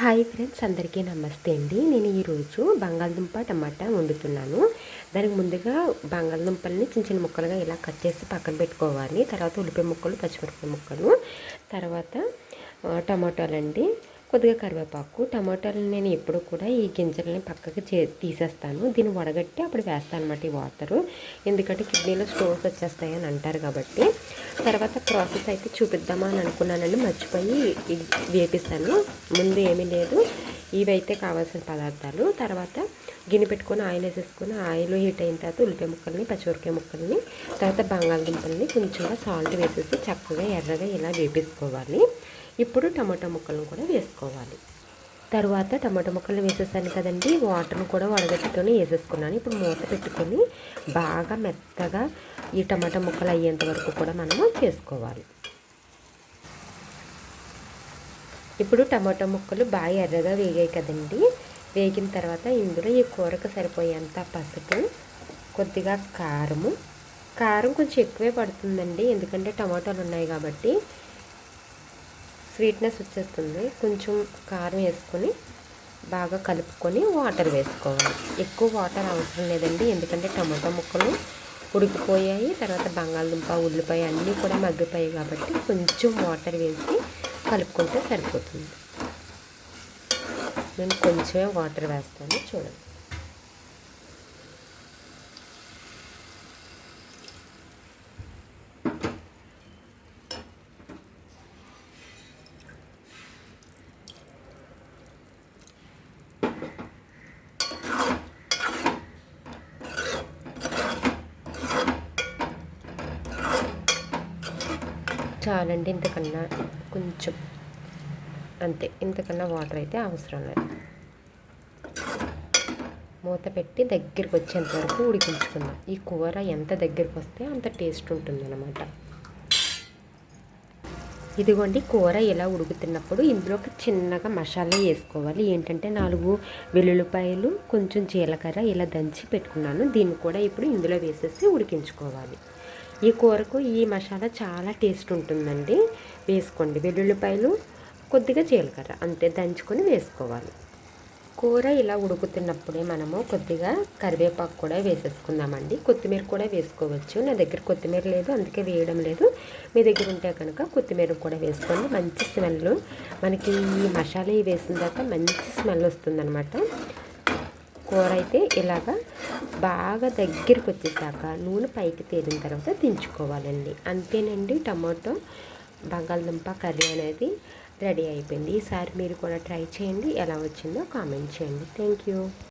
Hi friends అందరికీ నమస్తే అండి. నేను ఈరోజు బంగాళదుంప టమాటా వండుతున్నాను. దానికి ముందుగా బంగాళదుంపల్ని చిన్న చిన్న ముక్కలుగా ఇలా కట్ చేసి పక్కన పెట్టుకోవాలి. తర్వాత ఉల్లిపాయ ముక్కలు పచ్చిమిరపకాయ ముక్కలు తర్వాత టమాటాలండి. కొద్దిగా కరివేపాకు టమాటాలు నేను ఎప్పుడు కూడా ఈ గింజలని పక్కకి చే తీసేస్తాను. దీన్ని వడగట్టి అప్పుడు వేస్తాను అనమాట ఈ వాటరు. ఎందుకంటే కిడ్నీలో స్టోన్స్ వచ్చేస్తాయి అని అంటారు కాబట్టి. తర్వాత ప్రాసెస్ అయితే చూపిద్దామా అని అనుకున్నానండి. మర్చిపోయి వేపిస్తాను. ముందు ఏమీ లేదు. ఇవైతే కావాల్సిన పదార్థాలు. తర్వాత గిన్నె పెట్టుకొని ఆయిల్ వేసేసుకొని ఆయిల్ హీట్ అయిన తర్వాత ఉల్లిపాయ ముక్కల్ని పచ్చిమిరపకాయ ముక్కల్ని తర్వాత బంగాళదుంపల్ని కొంచెంగా సాల్ట్ వేసేసి చక్కగా ఎర్రగా ఇలా వేపేసుకోవాలి. ఇప్పుడు టమాటా ముక్కలను కూడా వేసుకోవాలి. తర్వాత టమాటా ముక్కలు వేసేసాను కదండి వాటర్ను కూడా వడగట్టుకొని వేసేసుకున్నాను. ఇప్పుడు మూత పెట్టుకొని బాగా మెత్తగా ఈ టమాటా ముక్కలు అయ్యేంత వరకు కూడా మనము చేసుకోవాలి. ఇప్పుడు టమాటా ముక్కలు బాగా ఎర్రగా వేగాయి కదండి. వేగిన తర్వాత ఇందులో ఈ కూరకు సరిపోయేంత పసుపు కొద్దిగా కారము. కారం కొంచెం ఎక్కువే పడుతుందండి ఎందుకంటే టమాటాలు ఉన్నాయి కాబట్టి. స్వీట్నెస్ వచ్చేస్తుంది. కొంచెం కారం వేసుకొని బాగా కలుపుకొని వాటర్ వేసుకోవాలి. ఎక్కువ వాటర్ అవసరం లేదండి. ఎందుకంటే టమాటా ముక్కలు ఉడికిపోయాయి. తర్వాత బంగాళదుంప ఉల్లిపాయ అన్నీ కూడా మగ్గిపోయాయి కాబట్టి కొంచెం వాటర్ వేసి కలుపుకుంటే సరిపోతుంది. నేను కొంచెమే వాటర్ వేస్తాను. చూడండి. చాలండి ఇంతకన్నా కొంచెం. అంతే ఇంతకన్నా వాటర్ అయితే అవసరం లేదు. మూత పెట్టి దగ్గరికి వచ్చేంత వరకు ఉడికించుకుందాం. ఈ కూర ఎంత దగ్గరికి వస్తే అంత టేస్ట్ ఉంటుంది అనమాట ఇదిగోండి కూర ఇలా ఉడుకుతున్నప్పుడు ఇందులోకి చిన్నగా మసాలా వేసుకోవాలి. ఏంటంటే నాలుగు వెల్లుల్లిపాయలు కొంచెం జీలకర్ర ఇలా దంచి పెట్టుకున్నాను. దీన్ని కూడా ఇప్పుడు ఇందులో వేసేసి ఉడికించుకోవాలి. ఈ కూరకు ఈ మసాలా చాలా టేస్ట్ ఉంటుందండి. వేసుకోండి. వెల్లుల్లిపాయలు కొద్దిగా జీలకర్ర అంతే దంచుకొని వేసుకోవాలి. కూర ఇలా ఉడుకుతున్నప్పుడే మనము కొద్దిగా కరివేపాకు కూడా వేసేసుకుందామండి. కొత్తిమీర కూడా వేసుకోవచ్చు. నా దగ్గర కొత్తిమీర లేదు అందుకే వేయడం లేదు. మీ దగ్గర ఉంటే కనుక కొత్తిమీర కూడా వేసుకోండి. మంచి స్మెల్. మనకి ఈ మసాలా వేసిన తర్వాత మంచి స్మెల్ వస్తుందన్నమాట. కూర అయితే ఇలాగా బాగా దగ్గరికి వచ్చేసాక నూనె పైకి తేలిన తర్వాత దించుకోవాలండి. అంతేనండి టమాటో బంగాళదుంప కర్రీ అనేది రెడీ అయిపోయింది. ఈసారి మీరు కూడా ట్రై చేయండి. ఎలా వచ్చిందో కామెంట్ చేయండి. Thank you.